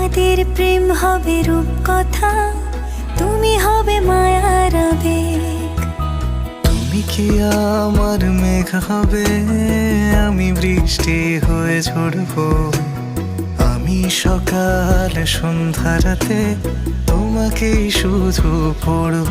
আমাদের প্রেম হবে রূপ কথা তুমি হবে মায়ার আবেগ। তুমি কি আমার মেঘ হবে? আমি বৃষ্টি হয়ে ঝরবো। আমি সকাল সন্ধ্যা রাতে তোমাকেই শুধু পড়ব।